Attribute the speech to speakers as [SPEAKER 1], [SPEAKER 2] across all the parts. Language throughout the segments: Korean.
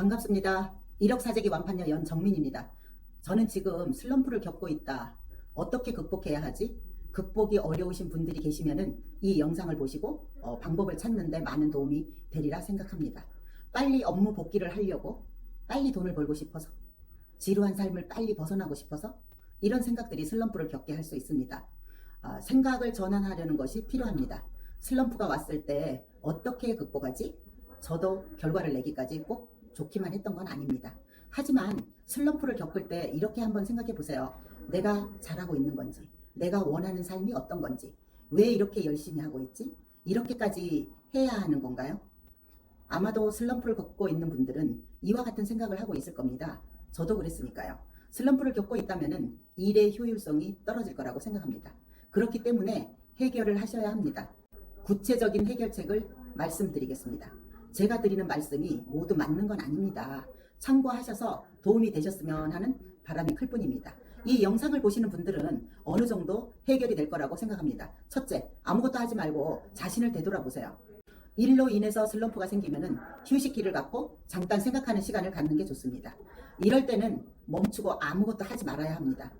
[SPEAKER 1] 반갑습니다. 1억 사재기 완판녀 연정민입니다. 저는 지금 슬럼프를 겪고 있다. 어떻게 극복해야 하지? 극복이 어려우신 분들이 계시면은 이 영상을 보시고 어, 방법을 찾는데 많은 도움이 되리라 생각합니다. 빨리 업무 복귀를 하려고 빨리 돈을 벌고 싶어서 지루한 삶을 빨리 벗어나고 싶어서 이런 생각들이 슬럼프를 겪게 할 수 있습니다. 아, 생각을 전환하려는 것이 필요합니다. 슬럼프가 왔을 때 어떻게 극복하지? 저도 결과를 내기까지 꼭 좋기만 했던 건 아닙니다. 하지만 슬럼프를 겪을 때 이렇게 한번 생각해 보세요. 내가 잘하고 있는 건지, 내가 원하는 삶이 어떤 건지, 왜 이렇게 열심히 하고 있지? 이렇게까지 해야 하는 건가요? 아마도 슬럼프를 겪고 있는 분들은 이와 같은 생각을 하고 있을 겁니다. 저도 그랬으니까요. 슬럼프를 겪고 있다면 일의 효율성이 떨어질 거라고 생각합니다. 그렇기 때문에 해결을 하셔야 합니다. 구체적인 해결책을 말씀드리겠습니다. 제가 드리는 말씀이 모두 맞는 건 아닙니다. 참고하셔서 도움이 되셨으면 하는 바람이 클 뿐입니다. 이 영상을 보시는 분들은 어느 정도 해결이 될 거라고 생각합니다. 첫째, 아무것도 하지 말고 자신을 되돌아보세요. 일로 인해서 슬럼프가 생기면은 휴식기를 갖고 잠깐 생각하는 시간을 갖는 게 좋습니다. 이럴 때는 멈추고 아무것도 하지 말아야 합니다.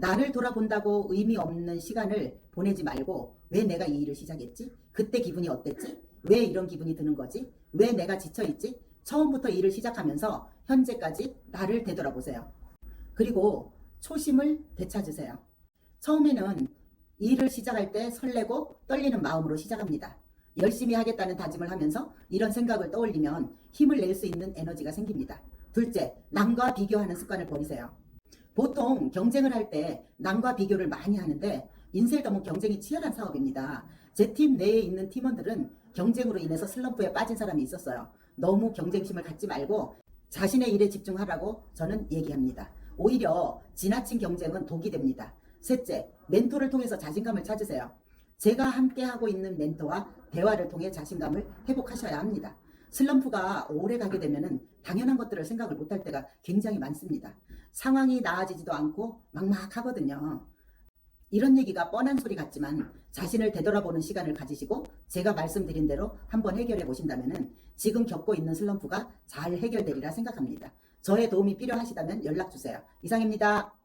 [SPEAKER 1] 나를 돌아본다고 의미 없는 시간을 보내지 말고 왜 내가 이 일을 시작했지? 그때 기분이 어땠지? 왜 이런 기분이 드는 거지? 왜 내가 지쳐있지? 처음부터 일을 시작하면서 현재까지 나를 되돌아보세요. 그리고 초심을 되찾으세요. 처음에는 일을 시작할 때 설레고 떨리는 마음으로 시작합니다. 열심히 하겠다는 다짐을 하면서 이런 생각을 떠올리면 힘을 낼 수 있는 에너지가 생깁니다. 둘째, 남과 비교하는 습관을 버리세요. 보통 경쟁을 할 때 남과 비교를 많이 하는데 인셀더문 경쟁이 치열한 사업입니다. 제 팀 내에 있는 팀원들은 경쟁으로 인해서 슬럼프에 빠진 사람이 있었어요. 너무 경쟁심을 갖지 말고 자신의 일에 집중하라고 저는 얘기합니다. 오히려 지나친 경쟁은 독이 됩니다. 셋째, 멘토를 통해서 자신감을 찾으세요. 제가 함께 하고 있는 멘토와 대화를 통해 자신감을 회복하셔야 합니다. 슬럼프가 오래 가게 되면은 당연한 것들을 생각을 못할 때가 굉장히 많습니다. 상황이 나아지지도 않고 막막하거든요. 이런 얘기가 뻔한 소리 같지만 자신을 되돌아보는 시간을 가지시고 제가 말씀드린 대로 한번 해결해 보신다면은 지금 겪고 있는 슬럼프가 잘 해결되리라 생각합니다. 저의 도움이 필요하시다면 연락 주세요. 이상입니다.